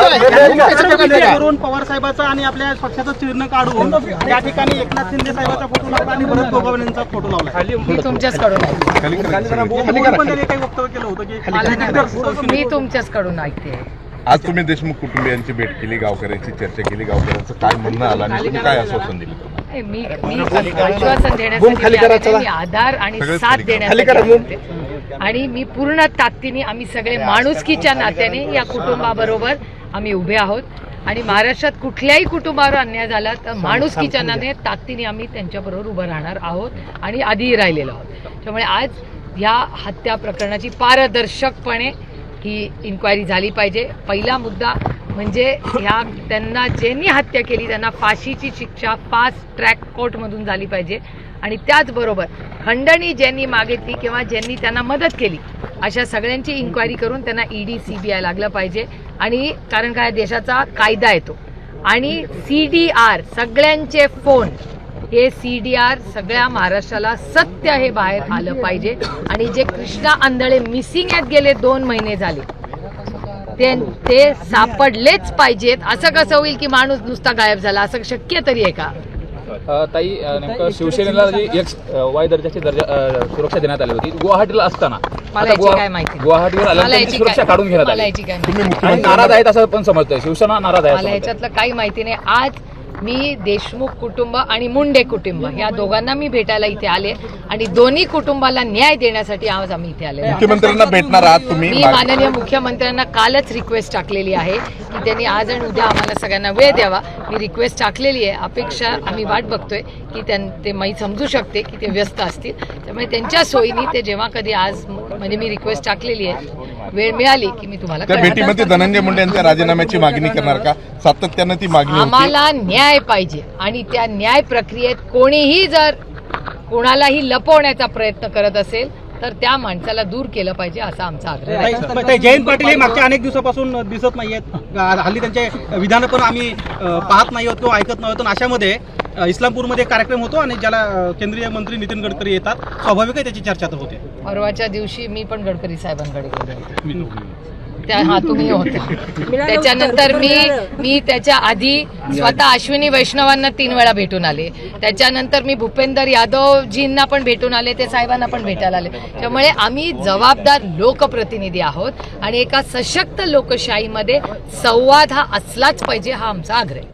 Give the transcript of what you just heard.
करून पवार साहेबाचा आणि आपल्या पक्षाचं चिन्ह काढून या ठिकाणी एकनाथ शिंदे साहेबाचा फोटो लावला आणि भरत गोगावले यांचा फोटो लावला तुमच्याचकडून पण त्यांनी काही वक्तव्य केलं होतं की मी तुमच्याचकडून ऐकते आज तुम्ही देशमुख कुटुंबियांची भेट केली गावकऱ्यांची चर्चा केली गावकऱ्यांचं काय म्हणणं आलं आणि तुम्ही काय आश्वासन दिलं नाही, मी मी आश्वासन देण्यासाठी आले नाही, मी आधार आणि साथ. देण्यासाठी. आणि मी पूर्ण ताकदीने आम्ही सगळे माणुसकीच्या नात्याने या कुटुंबाबरोबर आम्ही उभे आहोत. आणि महाराष्ट्रात कुठल्याही कुटुंबावर अन्याय झाला तर माणुसकीच्या नात्याने ताकदीने आम्ही त्यांच्याबरोबर उभं राहणार आहोत आणि आधीही राहिलेलो आहोत. त्यामुळे आज या हत्या प्रकरणाची पारदर्शकपणे ही इन्क्वायरी झाली पाहिजे. पहिला मुद्दा म्हणजे ह्या त्यांना ज्यांनी हत्या केली त्यांना फाशीची शिक्षा फास्ट ट्रॅक कोर्टमधून झाली पाहिजे. आणि त्याचबरोबर खंडणी ज्यांनी मागितली किंवा ज्यांनी त्यांना मदत केली अशा सगळ्यांची इन्क्वायरी करून त्यांना ईडी सी बी आय लागलं पाहिजे. आणि कारण काय देशाचा कायदा येतो आणि सी डी आर सगळ्यांचे फोन हे सी डी आर सगळ्या महाराष्ट्राला सत्य हे बाहेर आलं पाहिजे. आणि जे कृष्णा आंधळे मिसिंग आहेत गेले दोन महिने झाले ते ते सापडलेच पाहिजेत. असं कसं होईल की माणूस नुसता गायब झाला? असं शक्य तरी आहे का? ताई नेमकं शिवसेनेला जी एक वाय दर्जाची दर्जा सुरक्षा देण्यात आली होती. गुवाहाटीला असताना. मला आता याची गुवा- काय माहिती नाही. गुवाहाटीवर मला आल्यानंतर ती याची सुरक्षा काय- काढून घेण्यात मला आली. याची काय माहिती आणि नाराज आहेत. असं पण समजतंय. शिवसेना नाराज आहे असं मला म्हणतंय. याच्यातलं काही माहिती नाही. आज मी देशमुख कुटुंब आणि मुंडे कुटुंब या दोघांना मी भेटायला इथे आले आणि दोन्ही कुटुंबाला न्याय देण्यासाठी आज आम्ही इथे आले मुख्यमंत्र्यांना भेटणार आहात तुम्ही. मी माननीय मुख्यमंत्र्यांना कालच रिक्वेस्ट टाकलेली आहे की त्यांनी आज आणि उद्या आम्हाला सगळ्यांना वेळ द्यावा. मी रिक्वेस्ट टाकलेली आहे. अपेक्षा आम्ही वाट बघतोय की त्यां ते मी समजू शकते की ते व्यस्त असतील. त्यामुळे त्यांच्या सोयीने ते जेव्हा कधी आज म्हणजे मी रिक्वेस्ट टाकलेली आहे वेळ मिळाली की मी तुम्हाला त्या. भेटीमध्ये धनंजय मुंडे यांच्या राजीनाम्याची मागणी करणार का? सातत्यानं ती मागणी आम्हाला न्याय पाहिजे आणि त्या न्याय प्रक्रियेत कोणीही जर कोणालाही लपवण्याचा प्रयत्न करत असेल तर त्या माणसाला दूर केलं पाहिजे असा आमचा आग्रह आहे. जयंत पाटील हे मागच्या अनेक दिवसापासून दिसत नाहीयेत हल्ली त्यांचे विधान पण आम्ही अ, पाहत नाही किंवा ऐकत नाही आणि अशामध्ये अ, इस्लामपूरमध्ये एक कार्यक्रम होतो आणि ज्याला अ, केंद्रीय मंत्री नितीन गडकरी येतात. स्वाभाविक आहे त्याची चर्चा तर होते. परवाच्या दिवशी मी पण गडकरी साहेबांकडे गेले होते. त्या हा तुम्ही होते. त्याच्यानंतर मी मी त्याच्या आधी. स्वतः अश्विनी वैष्णवांना तीन वेळा भेटून आले. त्याच्यानंतर मी भूपेंदर यादवजींना पण भेटून आले ते साहेबांना पण भेटायला आले. त्यामुळे आम्ही जबाबदार लोकप्रतिनिधी आहोत आणि एका सशक्त लोकशाहीमध्ये संवाद हा असलाच पाहिजे हा आमचा आग्रह आहे.